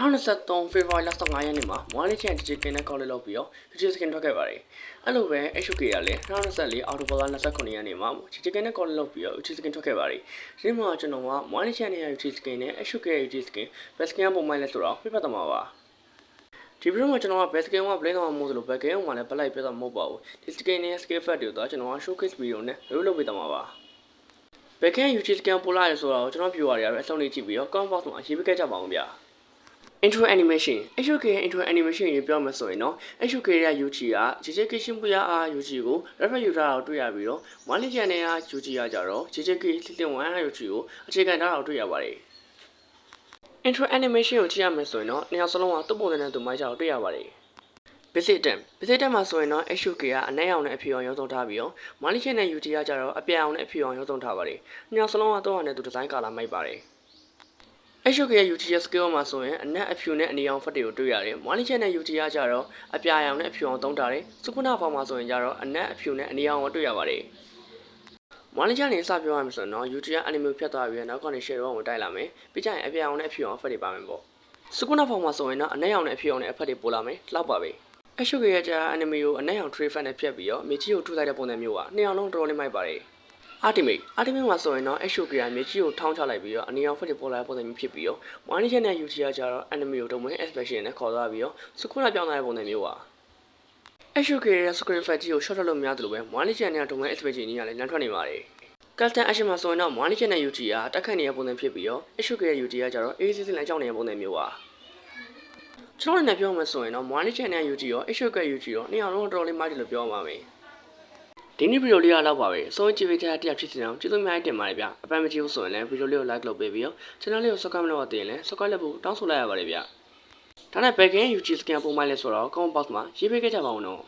2023 February 15ရက်နေ့မှာမွားလေးချန် digital နဲ့ call လုပ်ပြီးတော့ digital skin ထွက်ခဲ့ပါတယ်။အဲ့လိုပဲ HOK ကလည်း2024အောက်တိုဘာလ29ရက်နေ့မှာ digital နဲ့ call လုပ်ပြီးတော့ digital skin ထွက်ခဲ့ပါတယ်။ဒီမှာကျွန်တော်ကမွားလေးချန်ရဲ့ digital skin နဲ့ HOK ရဲ့ digital skin best skin ပုံမှန်လဲဆိုတော့ပြပတ်သွားမှာပါ။ဒီဗီဒီယိုမှာကျွန်တော်က best skin က blend တော့မဟုတ်သလို back end မှာလည်း backlight ပြတော့မဟုတ်ပါဘူး။ဒီ skin နဲ့ scale effect တွေကိုတော့ကျွန်တော်က showcase video နဲ့ review လုပ်ပေးသွားမှာပါ။ back end YouTube scan ပို့လာရဆိုတော့ကျွန်တော် viewer တွေကတော့အဆုံးလေးကြည့်ပြီးတော့ comment box မှာရေးပေးခဲ့ကြပါအောင်ဗျာ။ intro animation HOK ရဲ့ intro animation ရေးပြောမှဆိုရင်တော့ HOK ရဲ့ UG က JJK ရှင်ပူရအား UG ကို reference ယူထားတာကိုတွေ့ရပြီးတော့ One Legend နဲ့ UG ကကြတော့ JJK 61 UG ကိုအခြေခံထားတာကိုတွေ့ရပါတယ် intro animation ကိုကြည့်ရမယ်ဆိုရင်တော့နှစ်ယောက်စလုံးကသူ့ပုံစံနဲ့သူမိုက်ကြတော့တွေ့ရပါတယ် basic item basic item မှာဆိုရင်တော့ HOK ကအနက်အောင်နဲ့အဖြူအောင်ရုံးသုံးထားပြီးတော့ Malicia နဲ့ UT ကကြတော့အပြက်အောင်နဲ့အဖြူအောင်ရုံးသုံးထားပါတယ်နှစ်ယောက်စလုံးကတော့ဟာနဲ့သူဒီဇိုင်းကာလာမိုက်ပါတယ် HOK ရဲ့ UTS skill မှာဆိုရင်အနက်အဖြူနဲ့အနီအောင်ဖက်တွေကိုတွေ့ရတယ်။ Monitor နဲ့ UT ကကြတော့အပြာရောင်နဲ့အဖြူအောင်သုံးထားတယ်။စုခုနာဖောင်မှာဆိုရင်ကြတော့အနက်အဖြူနဲ့အနီအောင်ကိုတွေ့ရပါတယ်။ Monitor နဲ့စပြောရမယ်ဆိုရင်တော့ UT က anime ဖြတ်သွားပြီးတော့နောက်ကနေ share ကိုတိုက်လာမယ်။ပြီးကြရင်အပြာရောင်နဲ့အဖြူအောင်ဖက်တွေပါမယ်ပေါ့။စုခုနာဖောင်မှာဆိုရင်တော့အနက်ရောင်နဲ့အဖြူအောင်နဲ့အဖက်တွေပို့လာမယ်။လောက်ပါပဲ။ HOK ရဲ့ကြာ anime ကိုအနက်ရောင် trade fan နဲ့ဖြတ်ပြီးတော့မြေကြီးကိုထုလိုက်တဲ့ပုံစံမျိုးကနှစ်အောင်လုံးတော်တော်လေးမိုက်ပါတယ်။ Ultimate Ultimate မှာဆိုရင်တော့ HOK ကမြေကြီးကိုထောင်းချလိုက်ပြီးတော့အနီအောင်ဖက်တွေပေါ်လာတဲ့ပုံစံမျိုးဖြစ်ပြီးတော့ One Nation နဲ့ UT ကကြတော့ enemy ကိုတုံးမဲ့ expression နဲ့ခေါ်သွားပြီးတော့စကွနာပြောင်းလာတဲ့ပုံစံမျိုးပါ HOK ရဲ့ screen effect ကြီးကို short လုပ်လို့မရသလိုပဲ One Nation နဲ့တုံးမဲ့ expression ကြီးကလည်းလမ်းထွက်နေပါတယ် Custom action မှာဆိုရင်တော့ One Nation နဲ့ UT ကတက်ခတ်နေတဲ့ပုံစံဖြစ်ပြီးတော့ HOK ရဲ့ UT ကကြတော့ AC လမ်းကြောင်းနေတဲ့ပုံစံမျိုးပါကျွန်တော်လည်းပြောမှဆိုရင်တော့ One Nation နဲ့ UT ရော HOK UT ရောနှစ်အောင်လုံးတော်တော်လေးမိုက်တယ်လို့ပြောမှာပဲ ဒီနေ့ဗီဒီယိုလေးကတော့ပါပဲအဆုံးကြည့်ပေးတဲ့တရားဖြစ်စီအောင်ကျေးဇူးများတင်ပါတယ်ဗျအပန်းမကြည့်ဘူးဆိုရင်လည်းဗီဒီယိုလေးကို like လုပ်ပေးပြီးတော့ channel လေးကို subscribe လုပ်တော့တင်လဲ subscribe လုပ်ဖို့တောင်းဆိုလိုက်ရပါတယ်ဗျဒါနဲ့ backend UG scan ပုံမှန်လဲဆိုတော့ comment box မှာရေးပေးခဲ့ကြပါဦးနော်